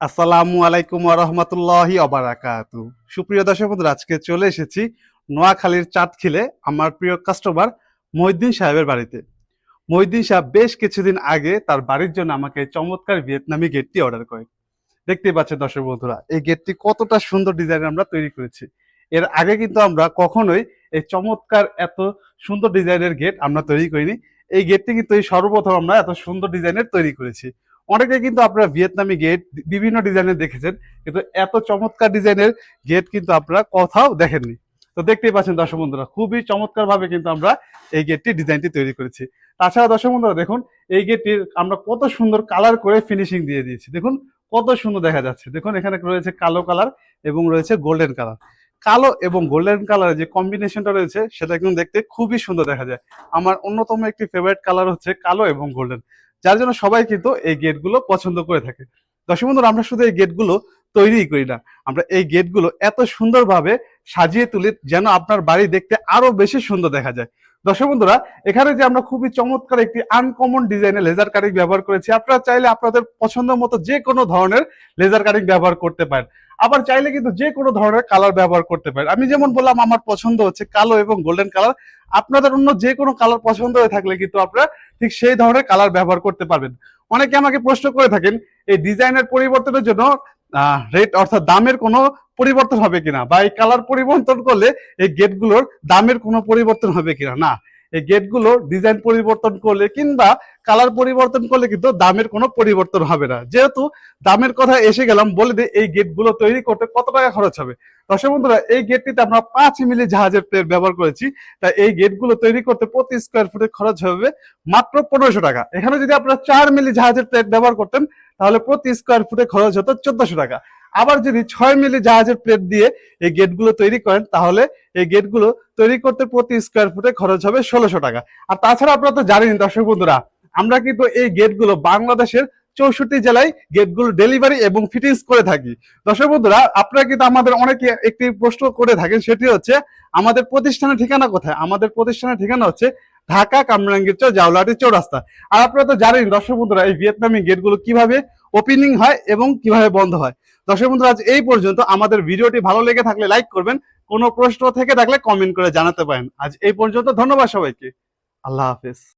আসসালামু আলাইকুম রহমতুল্লাহি অবারাকাতু সুপ্রিয় দর্শক বন্ধুরা, আজকে চলে এসেছি নোয়াখালীর চাঁদখিলে আমার প্রিয় কাস্টমার মহিদ্দিন সাহেবের বাড়িতে। মহিদ্দিন সাহেব বেশ কিছুদিন আগে তার বাড়ির জন্য আমাকে চমৎকার ভিয়েতনামি গেটটি অর্ডার করে। দেখতেই পাচ্ছেন দর্শক বন্ধুরা, এই গেটটি কতটা সুন্দর ডিজাইন আমরা তৈরি করেছি। এর আগে কিন্তু আমরা কখনোই এই চমৎকার এত সুন্দর ডিজাইনের গেট আমরা তৈরি করিনি। এই গেটটি কিন্তু এই সর্বপ্রথম আমরা এত সুন্দর ডিজাইনের তৈরি করেছি। অনেকে কিন্তু আপনারা ভিয়েতনামি গেট বিভিন্ন ডিজাইনের দেখেছেন, কিন্তু এত চমৎকার ডিজাইনের গেট কিন্তু আপনারা কোথাও দেখেননি। তো দেখতেই পাচ্ছেন দর্শক বন্ধুরা, খুবই চমৎকার ভাবে কিন্তু আমরা এই গেটটি ডিজাইনটি তৈরি করেছি। তাছাড়া দর্শক বন্ধুরা, দেখুন, এই গেটটির আমরা কত সুন্দর কালার করে ফিনিশিং দিয়ে দিয়েছি। দেখুন, কত সুন্দর দেখা যাচ্ছে। দেখুন, এখানে রয়েছে কালো কালার এবং রয়েছে গোল্ডেন কালার কালো এবং গোল্ডেন কালারের যে কম্বিনেশনটা রয়েছে, সেটা কিন্তু দেখতে খুবই সুন্দর দেখা যায়। আমার অন্যতম একটি ফেভারিট কালার হচ্ছে কালো এবং গোল্ডেন যার জন্য সবাই কিন্তু এই গেটগুলো পছন্দ করে থাকে। দর্শক বন্ধুরা, আমরা শুধু এই গেটগুলো তৈরিই করি না। আমরা এই গেটগুলো এত সুন্দরভাবে সাজিয়ে তুলি যেন আপনার বাড়ি দেখতে আরও বেশি সুন্দর দেখা যায়। দর্শক বন্ধুরা, এখানে যে আমরা খুবই চমৎকার একটি আনকমন ডিজাইনের লেজার কাটিং ব্যবহার করেছি, আপনারা চাইলে আপনাদের পছন্দ মতো যে কোনো ধরনের লেজার কাটিং ব্যবহার করতে পারেন। আবার চাইলে কিন্তু যে কোনো ধরনের কালার ব্যবহার করতে পারেন। আমি যেমন বললাম, আমার পছন্দ হচ্ছে কালো এবং গোল্ডেন কালার আপনাদের অন্য যে কোনো কালার পছন্দ হয়ে থাকলে কিন্তু আপনারা ঠিক সেই ধরনের কালার ব্যবহার করতে পারবেন। অনেকে আমাকে প্রশ্ন করে থাকেন, এই ডিজাইনের পরিবর্তনের জন্য রেট অর্থাৎ দামের কোনো পরিবর্তন হবে কিনা? বা এই কালার পরিবর্তন করলে এই গেটগুলোর দামের কোনো পরিবর্তন হবে কিনা? না। এই গেটগুলো ডিজাইন পরিবর্তন করলে কিংবা কালার পরিবর্তন করলে কিন্তু দামের কোনো পরিবর্তন হবে না। যেহেতু দামের কথা এসে গেলাম, বলে দিই এই গেটগুলো তৈরি করতে কত টাকা খরচ হবে? দর্শক বন্ধুরা, এই গেটটিতে আমরা পাঁচ মিলি জাহাজের প্লেট ব্যবহার করেছি। তাই এই গেটগুলো তৈরি করতে প্রতি স্কোয়ার ফুটে খরচ হবে মাত্র পনেরোশো টাকা। এখানে যদি আপনারা চার মিলি জাহাজের প্লেট ব্যবহার করতেন, তাহলে প্রতি স্কোয়ার ফুটে খরচ হতো চোদ্দশো টাকা। আবার যদি ছয় মিলি জাহাজের প্লেট দিয়ে এই গেটগুলো তৈরি করেন, তাহলে এই গেটগুলো তৈরি করতে প্রতি স্কোয়ার ফুটে খরচ হবে ষোলোশো টাকা। আর তাছাড়া আপনারা তো জানেন দর্শক বন্ধুরা, আমরা কিন্তু এই গেটগুলো বাংলাদেশের চৌষট্টি জেলায় গেটগুলো ডেলিভারি এবং ফিটিংস করে থাকি। দর্শক বন্ধুরা, আপনারা কিন্তু আমাদের অনেকে একটি প্রশ্ন করে থাকেন, সেটি হচ্ছে, আমাদের প্রতিষ্ঠানের ঠিকানা কোথায়? আমাদের প্রতিষ্ঠানের ঠিকানা হচ্ছে ঢাকা কামরাঙ্গীর চর জাউলাটি চৌরাস্তা। আর আপনারা তো জানেন দর্শক বন্ধুরা, এই ভিয়েতনামি গেটগুলো কীভাবে ওপেনিং হয় এবং কীভাবে বন্ধ হয়। দর্শক বন্ধুরা, আজ এই পর্যন্ত। আমাদের ভিডিওটি ভালো লেগে থাকলে লাইক করবেন, কোনো প্রশ্ন থেকে থাকলে কমেন্ট করে জানাতে পারেন। আজ এই পর্যন্ত, ধন্যবাদ সবাইকে। আল্লাহ হাফেজ।